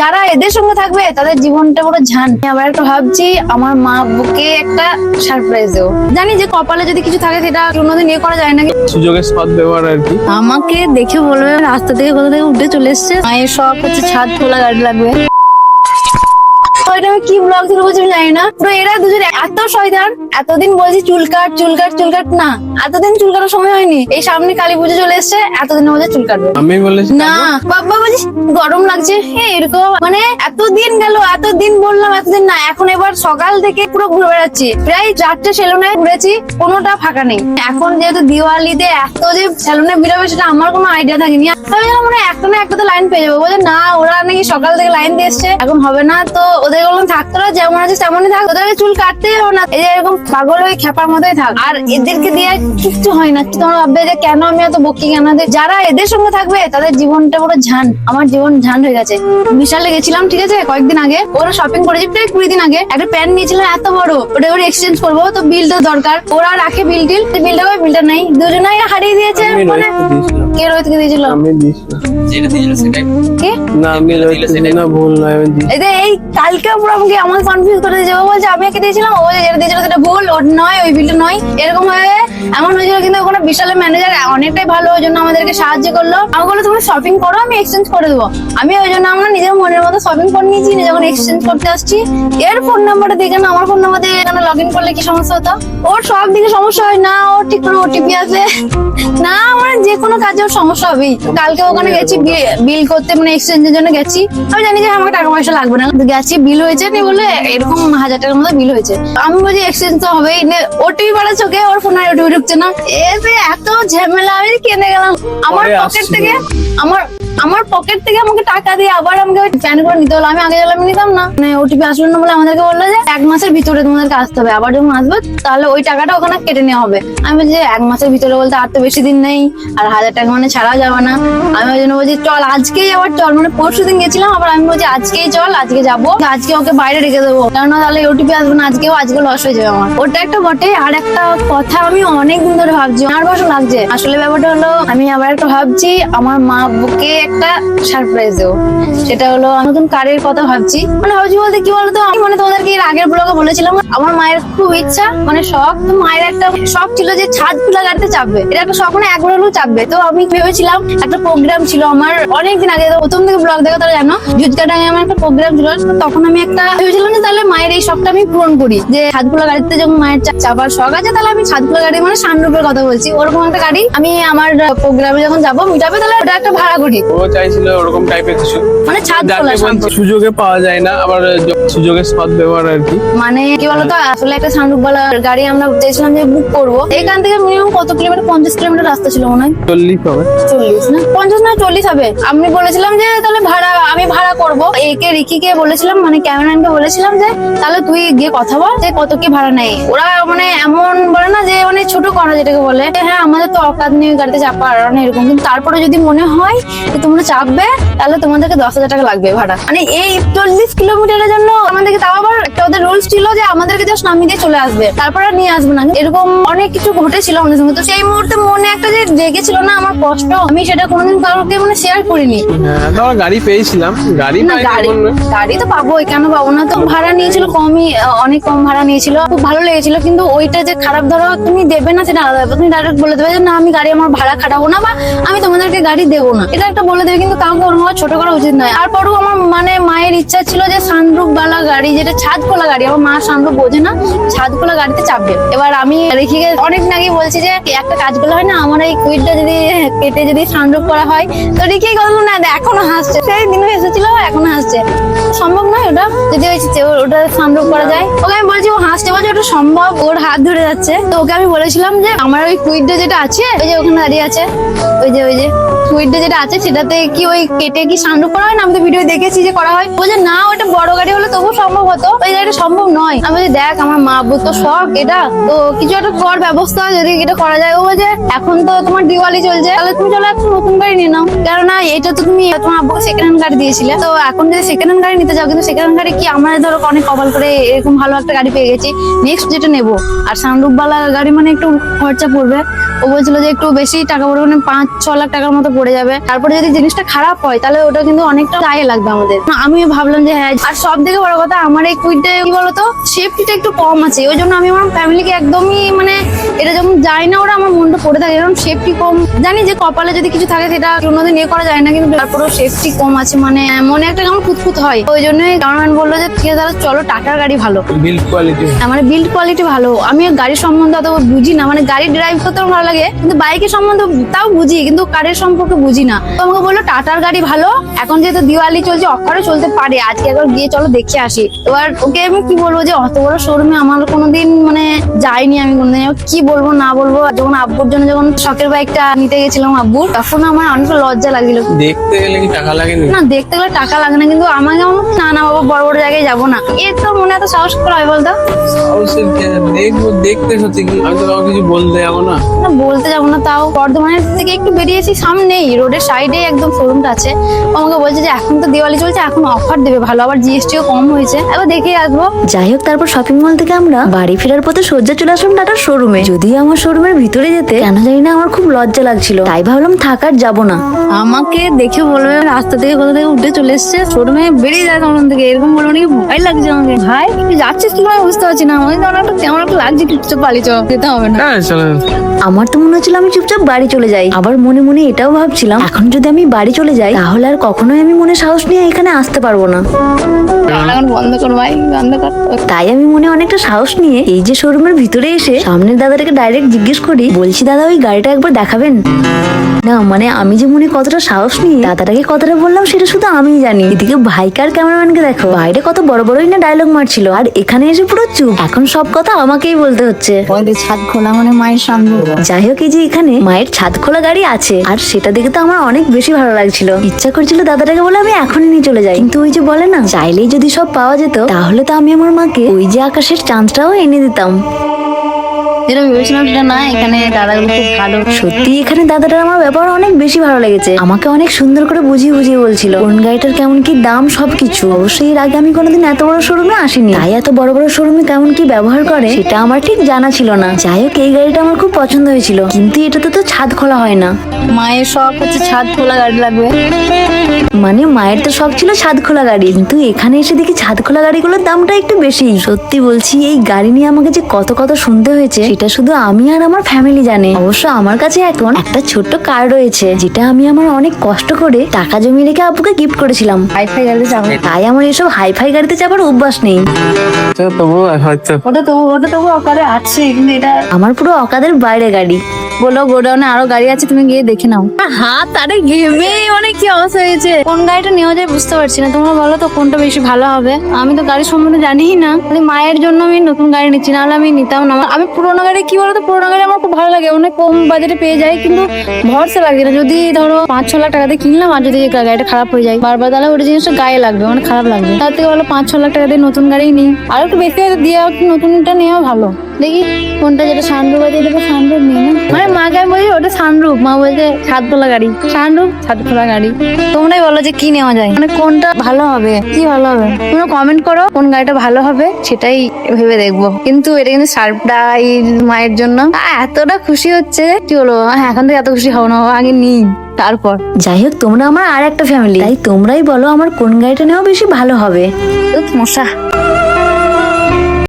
যারা এদের সঙ্গে থাকবে তাদের জীবনটা বড় ঝান। আমি আবার একটা ভাবছি আমার মা বুকে একটা সারপ্রাইজ দেবো। জানি যে কপালে যদি কিছু থাকে সেটা কোনোদিন ইয়ে করা যায় না। সুযোগের সৎ ব্যবহার আর কি। আমাকে দেখে বলবে রাস্তা থেকে কোথা থেকে উঠে চলে এসছে। মায়ের শখ হচ্ছে ছাদ খোলা গাড়ি লাগবে। আমি কি ব্লগ বলছি জানি না। পুরো এরা দুজন এত শয়তান এতদিন বলছি চুল কাট চুল কাট চুল কাট না এতদিন চুল কাটার সময় হয়নি। এই সামনে কালী পুজো চলে এসছে এতদিন বলছে চুল কাটবে। আমি বলেছি না বাবা বলছিস গরম লাগছে। হ্যাঁ এরকম মানে এতদিন গেল এতদিন বললাম এতদিন না এখন এবার সকাল থেকে পুরো ঘুরে বেড়াচ্ছি। প্রায় চারটে সেলুনে ঘুরেছি কোনোটা ফাঁকা নেই। এখন যেহেতু দিওয়ালিতে এত যে সেলুনে বেরোবে সেটা আমার কোনো আইডিয়া থাকেনি। আমি মনে একটা না একটা তো লাইন পেয়ে যাব। বলে না ওরা নাকি সকাল থেকে লাইন দিয়ে এসছে এখন হবে না। তো ওদের বললাম থাকতো না যেমন আছে তেমনই থাক। ওদের চুল কাটতেই হবে না। এই এরকম পাগল হয়ে খেপার মতোই থাক। আর এদেরকে দিয়ে কিচ্ছু হয় না। তোমরা ভাববে যে কেন আমি এত বকি কেন? যারা এদের সঙ্গে থাকবে তাদের জীবনটা পুরো ঝান। আমার জীবন ঝান হয়ে গেছে। বিশালে গেছিলাম ঠিক আছে কয়েকদিন আগে। ওরা শপিং করেছি প্রায় কুড়ি দিন আগে। একটা প্যান্ট নিয়েছিলাম এত বড়। ওটা ওরা এক্সচেঞ্জ করব তো বিলটা দরকার। ওরা রাখে বিল টিল। বিলটা বিলটা নেই। দুজনেই হারিয়ে দিয়েছে মানে কে রোহিতকে দিয়েছিল? আমি দিয়েছিলাম যেটা দিয়েছিল সেটাই। কে? না আমি না ভুল নয় আমি দিই এই এই কালকে পুরো আমাকে আমার কনফিউজ করে দিয়েছে। ও বলছে আমি একে দিয়েছিলাম। ও যেটা দিয়েছিল সেটা ভুল ওর নয় ওই বিলটা নয়। এরকম হয়ে এমন হয়েছিল কিন্তু ওখানে বিশালের ম্যানেজার অনেকটাই ভালো ওই জন্য আমাদেরকে সাহায্য করল। আমি বলল তুমি শপিং করো আমি এক্সচেঞ্জ করে দেবো। আমি ওই জন্য আমরা নিজের মনের মতো শপিং করে নিয়েছি যখন এক্সচেঞ্জ করতে আসছি। এর ফোন নাম্বারটা দিয়ে কেন আমার ফোন নাম্বার দিয়ে এখানে লগ ইন করলে কি সমস্যা হতো? ওর সব দিকে সমস্যা হয় না ওর ঠিক করে ওটিপি আসে না যে কোনো কাজে ওর সমস্যা হবেই। কালকে ওখানে গেছি বিল করতে মানে এক্সচেঞ্জের জন্য গেছি। আমি জানি যে আমাকে টাকা পয়সা লাগবে না। গেছি বিল হয়েছে নি বলে এরকম হাজার টাকার মতো বিল হয়েছে। আমি বলছি এক্সচেঞ্জ তো হবেই। ওটিপি বাড়া চোখে ওর ফোন আর ওটিপি ঢুকছে না। এতে এত ঝামেলা আমি কেনে গেলাম। আমার পকেট থেকে আমার আমার পকেট থেকে আমাকে টাকা দিয়ে আবার আমাকে প্যান করে নিতে হলো। আমি আগে গেলে আমি নিতাম না। মানে ওটিপি আসলো না বলে আমাদেরকে বলল যে, এক মাসের ভিতরে তোমাদেরকে আসতে হবে। আবার যখন আসবে, তাহলে ওই টাকাটা ওখানে কেটে নেওয়া হবে। আমি বলছি এক মাসের ভিতরে বলতে আর তো বেশি দিন নেই। আর হাজার টাকা মানে ছাড়াও যাবে না। আমি ওই জন্য বলছি, চল, আজকেই আবার চল। মানে পরশু দিন গেছিলাম, আবার আমি বলছি, আজকেই চল, আজকে যাব। আজকে ওকে বাইরে রেখে দেবো। কেননা তাহলে ওটিপি আসবে না, আজকেও, আজকে লস হয়ে যাবে আমার। ওটা একটা বটে। আর একটা কথা আমি অনেক দিন ধরে ভাবছি। আমার বছর লাগছে। আসলে ব্যাপারটা হলো, আমি আবার একটা ভাবছি, আমার মা বুকে একটা সারপ্রাইজ দেবো। সেটা হলো নতুন কারের কথা ভাবছি। মানে ভাবছি বলতে কি বলতো, আমি মানে তোমাদেরকে এর আগের ব্লগে বলেছিলাম, আমার মায়ের খুব ইচ্ছা মানে শখ, তো মায়ের একটা শখ ছিল যে ছাদ খোলা গাড়িতে চাপবে। এটা একটা শখ মানে একবার হলেও চাপবে। তো আমি ভেবেছিলাম, একটা প্রোগ্রাম ছিল আমার, অনেকদিন আগে প্রথম থেকে ব্লগ দেখো তারা জানো জুতকাটাঙ্গে আমার একটা প্রোগ্রাম ছিল তখন আমি একটা ভেবেছিলাম যে তাহলে মায়ের এই শখটা আমি পূরণ করি। যে ছাদ খোলা গাড়িতে যখন মায়ের চাপার শখ আছে, তাহলে আমি ছাদ খোলা গাড়ি মানে সানরূপের কথা বলছি। ওরকম একটা গাড়ি আমি আমার প্রোগ্রামে যখন যাব, মিটাবে, তাহলে ওটা একটা ভাড়া করি। ও চাইছিল ওরকম টাইপের কিছু। মানে ছাদ খোলা সুযোগে পাওয়া যায় না আবার সুযোগের সৎ ব্যবহার আর কি। মানে কি বলতো আসলে একটা গাড়ি আমরা যে বুক করব। এখান থেকে মিনিমাম কত কিলোমিটার? পঞ্চাশ কিলোমিটার রাস্তা ছিল মনে হয়। চল্লিশ হবে। চল্লিশ না? পঞ্চাশ না চল্লিশ হবে। আমি বলেছিলাম যে তাহলে ভাড়া আমি ভাড়া করব। একে রিকিকে বলেছিলাম মানে ক্যামেরাম্যানকে বলেছিলাম যে তাহলে তুই গিয়ে কথা বল যে কত কি ভাড়া নেই ওরা মানে এমন বলে না যে মানে ছোট করা যেটাকে বলে। হ্যাঁ আমাদের তো অকাত নিয়ে গাড়িতে চাপা আর এরকম। কিন্তু তারপরে যদি মনে হয় তোমরা চাপবে তাহলে তোমাদেরকে দশ হাজার টাকা লাগবে ভাড়া। মানে এই চল্লিশ কিলোমিটারের জন্য আমাদেরকে তাও আবার একটা ওদের রুলস ছিল যে আমাদেরকে জাস্ট নামিয়ে দিয়ে চলে আসবে। তারপরে নিয়ে আসবে না। এরকম অনেক কিছু ঘটেছিল আমাদের সঙ্গে। তো সেই মুহূর্তে মনে একটা যে জেগেছিল না আমার কষ্ট। আমি সেটা কোনোদিন কাউকে মানে শেয়ার করিনি। হ্যাঁ গাড়ি পেয়েছিলাম। গাড়ি না গাড়ি গাড়ি তো পাবো কেন পাবো না? তো ভাড়া নিয়েছিল কমই অনেক কম ভাড়া নিয়েছিল। খুব ভালো লেগেছিল কিন্তু ওইটা যে খারাপ ধরো তুমি দেবে না সেটা আলাদা তুমি ডাইরেক্ট বলে দেবে যে না আমি গাড়ি আমার ভাড়া খাটাবো না বা আমি তোমাদেরকে গাড়ি দেবো না। এটা একটা বলে দেবে, কিন্তু কাউকে ওরকম ভাবে ছোট করা উচিত নয়। তারপরেও আমার মানে মায়ের ইচ্ছা ছিল যে সানরুফ বালা গাড়ি, যেটা ছাদ খোলা গাড়ি, আমার মা সানরুফ বোঝে না ছাদ খোলা গাড়িতে চাপবে। এবার আমি রেখে অনেক নাকি বলছি যে, একটা কাজ করলে হয় না, আমার এই কুইটটা যদি কেটে যদি সানরুফ করা হয়, তো রিকি করল না এখনও হাসছে। সেই দিনও এসেছিল, এখনও হাসছে। সম্ভব নয় ওটা, যদি ওটা সানরুফ করা যায়। ওকে আমি বলছি, ও হাসতে বলছে, ওটা সম্ভব, ওর হাত ধরে যাচ্ছে। তো ওকে আমি বলেছিলাম যে, আমার ওই কুইটটা যেটা আছে, ওই যে ওখানে দাঁড়িয়ে আছে, ওই যে ওই যে, কুইটটা যেটা আছে সেটাতে কি ওই কেটে কি সানরুফ করা হয় না? আমি তো ভিডিও দেখেছি যে করা হয়। বলছে, না, ওটা বড় গাড়ি হলে তবু সম্ভব হতো। ওই গাড়িটা সম্ভব নয়। আমি বলছি, দেখ, আমার মা আব্বুর তো শখ এটা। তো কিছু একটা কর, ব্যবস্থা যদি এটা করা যায়। ও বলছে, এখন তো তোমার দিওয়ালি চলছে। তাহলে তুমি চলো, একটা নতুন গাড়ি নিয়ে নাও। কেননা, এটা তো তুমি, তোমার আব্বু সেকেন্ড হ্যান্ড গাড়ি দিয়েছিলে। তো এখন যদি সেকেন্ড হ্যান্ড গাড়ি নিতে চাও কিন্তু সেকেন্ড হ্যান্ড গাড়ি কি আমরা ধরো অনেক কপাল করে এরকম ভালো একটা গাড়ি পেয়ে গেছি। নেক্সট যেটা নেব। আর সানরুফ বালা গাড়ি মানে একটু খরচা পড়বে। ও বলছিল যে একটু বেশি টাকা পড়বে মানে পাঁচ ছ লাখ টাকার মতো পড়ে যাবে। তারপরে যদি জিনিসটা খারাপ হয় তাহলে ওটা কিন্তু অনেকটা গায়ে লাগবে আমাদের। আমি ভাবলাম যে হ্যাঁ আর সব থেকে বড় কথা আমার এই কুইটে কি বলতো সেফটিটা একটু কম আছে। ওই জন্য আমি আমার ফ্যামিলিকে একদমই মানে এটা যখন যায় না ওরা আমার মনটা পড়ে থাকে এরকম সেফটি কম। জানি যে কপালে যদি কিছু থাকে সেটা কোনোদিন ইয়ে করা যায় না কিন্তু তারপরেও সেফটি কম আছে মানে মনে একটা কেমন খুঁতখুত হয়। ওই জন্যই গভর্নমেন্ট বলল যে ঠিক আছে চলো টাটার গাড়ি ভালো। বিল্ড কোয়ালিটি আমার বিল্ড কোয়ালিটি ভালো। আমি গাড়ির সম্বন্ধে অত বুঝি না মানে গাড়ি ড্রাইভ করতে ভালো লাগে কিন্তু বাইকের সম্বন্ধে তাও বুঝি কিন্তু কারের সম্পর্কে বুঝি না। তো আমাকে বলল টাটার গাড়ি ভালো। এখন যেহেতু দিওয়ালি চলছে অফারও চলতে পারে। আজকে একবার গিয়ে চলো দেখে আসি। এবার ওকে আমি কি বলব যে অত বড় শোরুমে আমার কোনোদিন মানে যাইনি আমি কোনোদিন। কি বলব না বলব? যখন আব্বুর জন্য যখন শখের বাইকটা নিতে গেছিলাম আব্বুর তখন আমার অনেকটা লজ্জা লাগছিল দেখতে গেলে কি টাকা লাগেনি না দেখতে গেলে টাকা লাগে না কিন্তু আমাকে হচ্ছে, না না বাবা বড় বড় জায়গায় যাব না। এর তো মনে এত সাহস করে হয় বলতো? দেখব দেখতে সত্যি আমি তো কিছু বলতে যাব না। না বলতে যাব না তাও। বর্ধমানের থেকে একটু বেরিয়েছি সামনেই রোডের সাইডে একদম শোরুমটা আছে। ও আমাকে বলছে যে এখন তো দিওয়ালি চলছে এখন অফার দেবে ভালো। আবার জিএসটিও কম হয়েছে। এবার দেখে আসব। যাই হোক তারপর শপিং মল থেকে আমরা বাড়ি ফেরার পথে সজ্জা চলে আসলাম টাটার শোরুমে যদিও আমার শোরুমের ভিতরে যেতে কেন জানি না আমার খুব লজ্জা লাগছিল। তাই ভাবলাম থাকার যাব না। আমাকে দেখে বলবে রাস্তা থেকে কোথা থেকে উঠে চলে এসছে শোরুমে বেরিয়ে যায় তখন থেকে। এরকম বলব নাকি ভয় লাগছে আমাকে। ভাই তুই যাচ্ছিস কি বুঝতে পারছি না। আমাকে একটা কেমন একটা লাগছে কিছু পালি চ যেতে হবে না। হ্যাঁ আমার তো মনে হচ্ছিল আমি চুপচাপ বাড়ি চলে যাই। আবার মনে মনে এটাও ভাবছিলাম এখন যদি আমি বাড়ি চলে যাই তাহলে আর কখনোই আমি মনে সাহস নিয়ে এখানে আসতে পারব না। বন্ধ কর ভাই বন্ধ কর। তাই আমি মনে অনেকটা সাহস নিয়ে এই যে শোরুমের ভিতরে এসে সামনের দাদাটাকে ডাইরেক্ট জিজ্ঞেস করি বলছি দাদা ওই গাড়িটা একবার দেখাবেন? না মানে আমি যে মনে কতটা সাহস নিয়ে দাদাটাকে কতটা বললাম সেটা শুধু আমিই জানি। এদিকে ভাইকার ক্যামেরাম্যানকে দেখো। বাইরে কত বড় বড়ই না ডায়লগ মারছিল আর এখানে এসে পুরো চুপ। এখন সব কথা আমাকেই বলতে হচ্ছে। ছাদ খোলা মানে মায়ের সামনে। যাই হোক এই যে এখানে মায়ের ছাদ খোলা গাড়ি আছে আর সেটা দেখে তো আমার অনেক বেশি ভালো লাগছিল। ইচ্ছা করছিল দাদাটাকে বলে আমি এখনই নিয়ে চলে যাই। কিন্তু ওই যে বলে না, চাইলেই যদি সব পাওয়া যেত, তাহলে তো আমি আমার মাকে ওই যে আকাশের চাঁদটাও এনে দিতাম। যেটা ভেবেছিলাম সেটা না এখানে দাদাগুলো খুব ভালো। সত্যি এখানে দাদাটার আমার ব্যাপার অনেক বেশি ভালো লেগেছে। আমাকে অনেক সুন্দর করে বুঝিয়ে বুঝিয়ে বলছিল কোন গাড়িটার কেমন কি দাম সবকিছু? অবশ্যই এর আগে আমি কোনোদিন এত বড় শোরুমে আসিনি। তাই এত বড় বড় শোরুমে কেমন কি ব্যবহার করে সেটা আমার ঠিক জানা ছিল না। যাই হোক এই গাড়িটা আমার খুব পছন্দ হয়েছিল। কিন্তু এটাতে তো ছাদ খোলা হয় না। মায়ের শখ হচ্ছে ছাদ খোলা গাড়ি লাগবে। মানে মায়ের তো শখ ছিল ছাদ খোলা গাড়ি। কিন্তু এখানে এসে দেখি ছাদ খোলা গাড়িগুলোর দামটা একটু বেশি। সত্যি বলছি এই গাড়ি নিয়ে আমাকে যে কত কত শুনতে হয়েছে সেটা শুধু আমি আর আমার ফ্যামিলি জানে। অবশ্য আমার কাছে এখন একটা ছোট্ট কার রয়েছে যেটা আমি আমার অনেক কষ্ট করে টাকা জমিয়ে রেখে আপুকে গিফট করেছিলাম। হাইফাই গাড়িতে যাব। তাই আমার এসব হাইফাই গাড়িতে যাবার অভ্যাস নেই। তবু হয়তো। ওটা তো ওটা তবু অকারে আছে কিন্তু এটা আমার পুরো অকাদের বাইরে গাড়ি। বলো গোডাউনে আরও গাড়ি আছে তুমি গিয়ে দেখে নাও। হাত আরে ঘেমে মানে কি অবস্থা হয়েছে? কোন গাড়িটা নেওয়া যায় বুঝতে পারছি না। তোমরা বলো তো কোনটা বেশি ভালো হবে? আমি তো গাড়ি সম্বন্ধে জানিই না। মায়ের জন্য আমি নতুন গাড়ি নিচ্ছি নাহলে আমি নিতাম না। আমি পুরোনো গাড়ি কি বলতো? পুরোনো গাড়ি আমার খুব ভালো লাগে। অনেক কম বাজেটে পেয়ে যাই কিন্তু ভরসা লাগে না। যদি ধরো পাঁচ ছ লাখ টাকাতে কিনলাম আর যদি গাড়িটা খারাপ হয়ে যায় বারবার তাহলে ওটা জিনিসটা গায়ে লাগবে মানে খারাপ লাগবে। তার থেকে বলো পাঁচ ছ লাখ টাকা দিয়ে নতুন গাড়ি নিই। আর একটু বেশি দিয়ে নতুনটা নেওয়া ভালো। দেখি কোনটা যেটা সানরুফ আছে এটা সানরুফ নেই না? মানে মাকে আমি বলছি ওটা সানরুফ মা বলছে ছাদ খোলা গাড়ি। সানরুফ ছাদ খোলা গাড়ি। তোমরাই বলো যে কি নেওয়া যায়। মানে কোনটা ভালো হবে? কি ভালো হবে? তোমরা কমেন্ট করো কোন গাড়িটা ভালো হবে সেটাই ভেবে দেখব। কিন্তু এটা কিন্তু সারপ্রাইজ মায়ের জন্য। এতটা খুশি হচ্ছে কি বলব? এখন থেকে এত খুশি হও না আগে নিই। তারপর। যাই হোক তোমরা আমার আর একটা ফ্যামিলি তাই তোমরাই বলো আমার কোন গাড়িটা নেওয়া বেশি ভালো হবে। মশা।